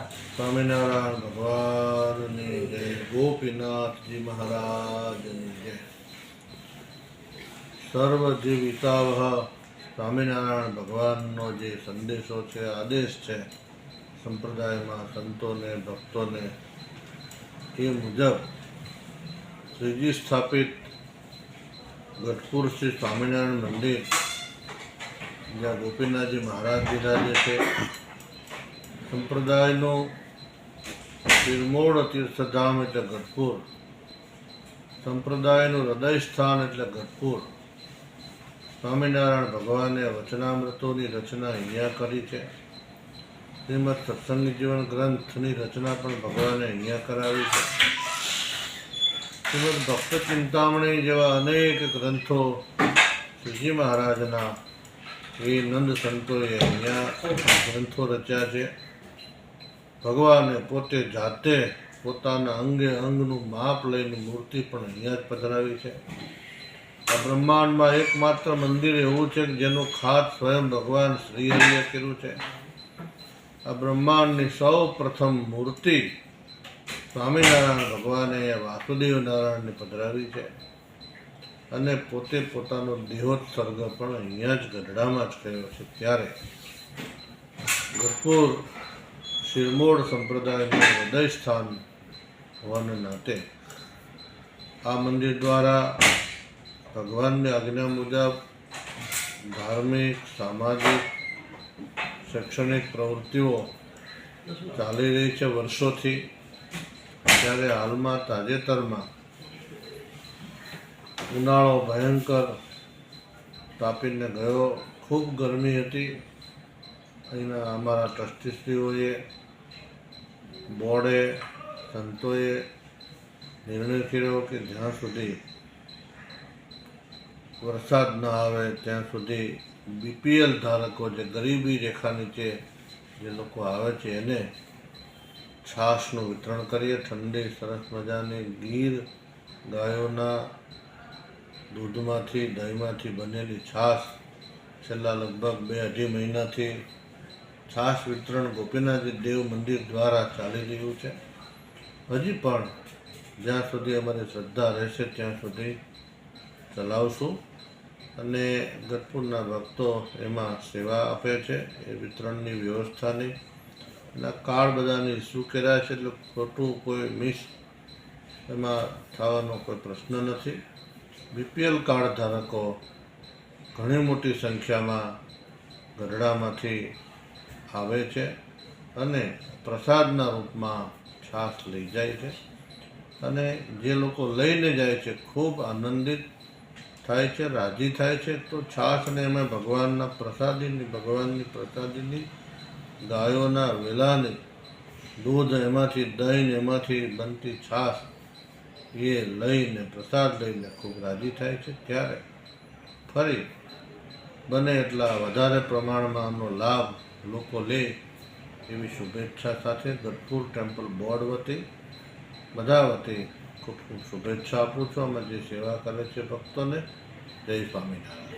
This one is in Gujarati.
સ્વામિનારાયણ ભગવાન જય. ગોપીનાથજી મહારાજની જય. સર્વજીવિતાવહ સ્વામિનારાયણ ભગવાનનો જે સંદેશો છે, આદેશ છે, સંપ્રદાયમાં સંતોને, ભક્તોને, એ મુજબ શ્રીજી સ્થાપિત ગઢપુર શ્રી સ્વામિનારાયણ મંદિર, જ્યાં ગોપીનાથજી મહારાજજીના જે છે સંપ્રદાયનું શિરમોડ તીર્થધામ એટલે ગઢપુર. સંપ્રદાયનું હૃદય સ્થાન એટલે ગઢપુર. સ્વામિનારાયણ ભગવાને વચનામૃતોની રચના અહીંયા કરી છે. શ્રીમદ સત્સંગ જીવન ગ્રંથની રચના પણ ભગવાને અહીંયા કરાવી છે. શ્રીમદ ભક્ત ચિંતામણી જેવા અનેક ગ્રંથો શ્રીજી મહારાજના એ નંદ સંતોએ અહીંયા ગ્રંથો રચ્યા છે. ભગવાને પોતે જાતે પોતાના અંગે અંગનું માપ લઈને મૂર્તિ પણ અહીંયા જ પધરાવી છે. આ બ્રહ્માંડમાં એકમાત્ર મંદિર એવું છે કે જેનું ખાત સ્વયં ભગવાન શ્રીહરિએ કર્યું છે. આ બ્રહ્માંડની સૌ પ્રથમ મૂર્તિ સ્વામિનારાયણ ભગવાને વાસુદેવ નારાયણને પધરાવી છે. અને પોતે પોતાનો દેહોત્સર્ગ પણ અહીંયા જ ગઢડામાં જ કર્યો છે. ત્યારે ગઢપુર શિરમોડ સંપ્રદાયનું હૃદય સ્થાન હોવાને નાતે આ મંદિર દ્વારા ભગવાનની આજ્ઞા મુજબ ધાર્મિક, સામાજિક, શૈક્ષણિક પ્રવૃત્તિઓ ચાલી રહી છે વર્ષોથી. ત્યારે હાલમાં તાજેતરમાં ઉનાળો ભયંકર તાપીને ગયો. ખૂબ ગરમી હતી. અહીંના અમારા ટ્રસ્ટીશ્રીઓએ બોર્ડે સંતોએ નિર્ણય કર્યો કે જ્યાં સુધી વરસાદ ન આવે, ત્યાં સુધી બીપીએલ ધારકો જે ગરીબી રેખા નીચે જે લોકો આવે છે, એને છાશનું વિતરણ કરીએ. ઠંડી, સરસ મજાની ગીર ગાયોના દૂધમાંથી, દહીંમાંથી બનેલી છાશ છેલ્લા લગભગ બે અઢી મહિનાથી છાશ વિતરણ ગોપીનાથ દેવ મંદિર દ્વારા ચાલી રહ્યું છે. હજી પણ જ્યાં સુધી અમારી શ્રદ્ધા રહેશે ત્યાં સુધી ચલાવશું. અને ગઢપુરના ભક્તો એમાં સેવા આપે છે, એ વિતરણની વ્યવસ્થાની આ કાર્ડ બધાની ઇસ્યુ કર્યા છે એટલે ખોટું કોઈ મિસ એમાં થવાનો કોઈ પ્રશ્ન નથી. બીપીએલ કાર્ડ ધારકો ઘણી મોટી સંખ્યામાં ગઢડામાંથી આવે છે અને પ્રસાદના રૂપમાં છાશ લઈ જાય છે. અને જે લોકો લઈને જાય છે, ખૂબ આનંદિત થાય છે, રાજી થાય છે. તો છાસને અમે ભગવાનના પ્રસાદીની, ભગવાનની પ્રસાદીની ગાયોના વેલાની દૂધ એમાંથી, દહીં એમાંથી બનતી છાશ એ લઈને, પ્રસાદ લઈને ખૂબ રાજી થાય છે. ત્યારે ફરી બને એટલા વધારે પ્રમાણમાં આનો લાભ લોકો લે એવી શુભેચ્છા સાથે ગઢપુર ટેમ્પલ બોર્ડ વતી, બધા વતી ખૂબ ખૂબ શુભેચ્છા આપું છું. અમે જે સેવા કરે છે ભક્તોને, જય સ્વામિનારાયણ.